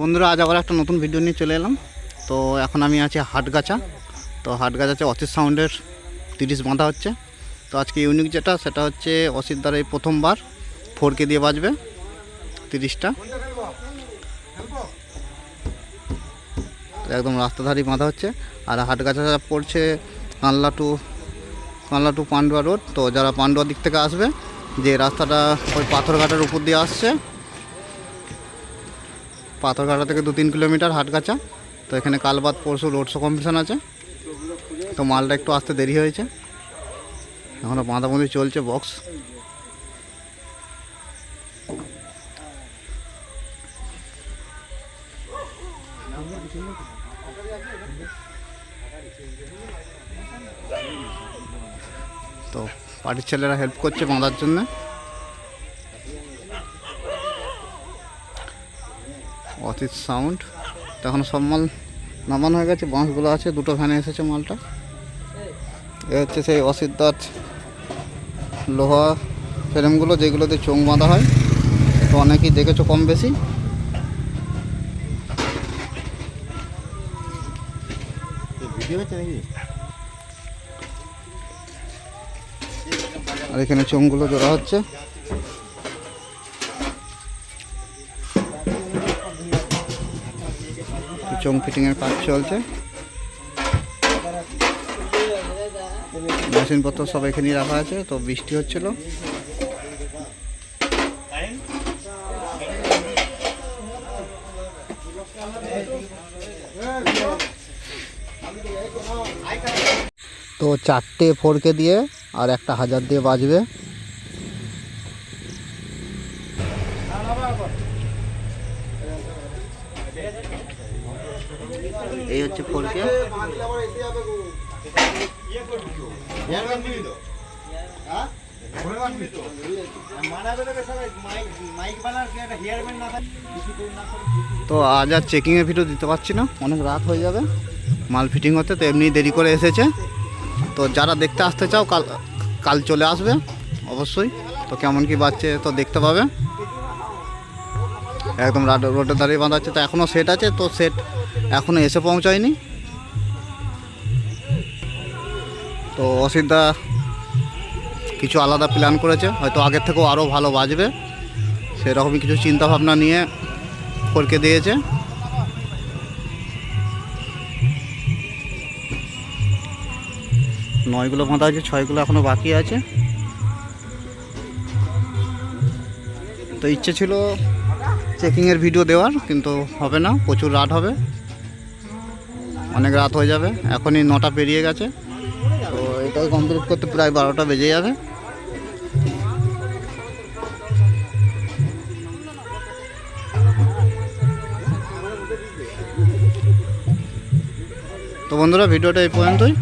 বন্ধুরা, আজ আবার একটা নতুন ভিডিও নিয়ে চলে এলাম। তো এখন আমি আছি হাটগাছা। তো হাটগাছাতে অসিত সাউন্ডের তিরিশ বাঁধা হচ্ছে। তো আজকে ইউনিক যেটা, সেটা হচ্ছে অসিত দ্বারা এই প্রথমবার ফোরকে দিয়ে বাজবে তিরিশটা। একদম রাস্তাধারী বাঁধা হচ্ছে। আর হাটগাছা পড়ছে, Kanla to Kanla to Pandua road, তো যারা পান্ডুয়া দিক থেকে আসবে, যে রাস্তাটা ওই পাথরঘাটের উপর দিয়ে আসছে পাথরঘাটা থেকে দু তিন কিলোমিটার হাটগাছা। তো এখানে কাল বাদ পরশু রোড শো কম্পিটিশন আছে। তো মালটা একটু আসতে দেরি হয়েছে। এখনও বাঁধাবন্ধি চলছে বক্স তো পার্টির ছেলেরা হেল্প করছে বাঁধার জন্য। অতীত সাউন্ড তো এখন সব মাল নামানো হয়ে গেছে, বাঁশগুলো আছে, দুটো ভ্যানে এসেছে মালটা। এ হচ্ছে সেই অসিদ্ধার লোহা ফ্রেমগুলো যেগুলোতে চোং বাঁধা হয়। তো অনেকেই দেখেছ কম বেশি। আর এখানে চোঙগুলো জোড়া হচ্ছে। চোং ফিটিংয়ের কাজ চলছে। মেশিনপত্র সব এখানেই রাখা আছে, তো বৃষ্টি হচ্ছিল। তো চারটে ফোরকে দিয়ে আর একটা হাজার দিয়ে বাজবে। এই হচ্ছে ফোরকে তো আজ আর চেকিংয়ের ভিডিও দিতে পারছি না। অনেক রাত হয়ে যাবে। মাল ফিটিং হতে তো এমনি দেরি করে এসেছে। তো যারা দেখতে আসতে চাও, কাল কাল চলে আসবে, অবশ্যই। তো কেমন কি বাচ্চে তো দেখতে পাবে। একদম রাড- রোডের দাঁড়িয়ে বাঁধা আছে, তো এখনও সেট আছে, তো সেট এখনও এসে পৌঁছায়নি। তো অসিদ্ধা কিছু আলাদা প্ল্যান করেছে, হয়তো আগের থেকেও আরও ভালো বাজবে। সেরকমই কিছু চিন্তা ভাবনা নিয়ে করকে দিয়েছে। নয়গুলো বাঁধা আছে, ছয়গুলো এখনও বাকি আছে। তো ইচ্ছে ছিল চেকিংয়ের ভিডিও দেওয়ার, কিন্তু হবে না, প্রচুর রাত হবে। অনেক রাত হয়ে যাবে, এখনই নটা পেরিয়ে গেছে। তো এটাই কমপ্লিট করতে প্রায় বারোটা বেজে যাবে। তো বন্ধুরা ভিডিওটা এই পর্যন্তই।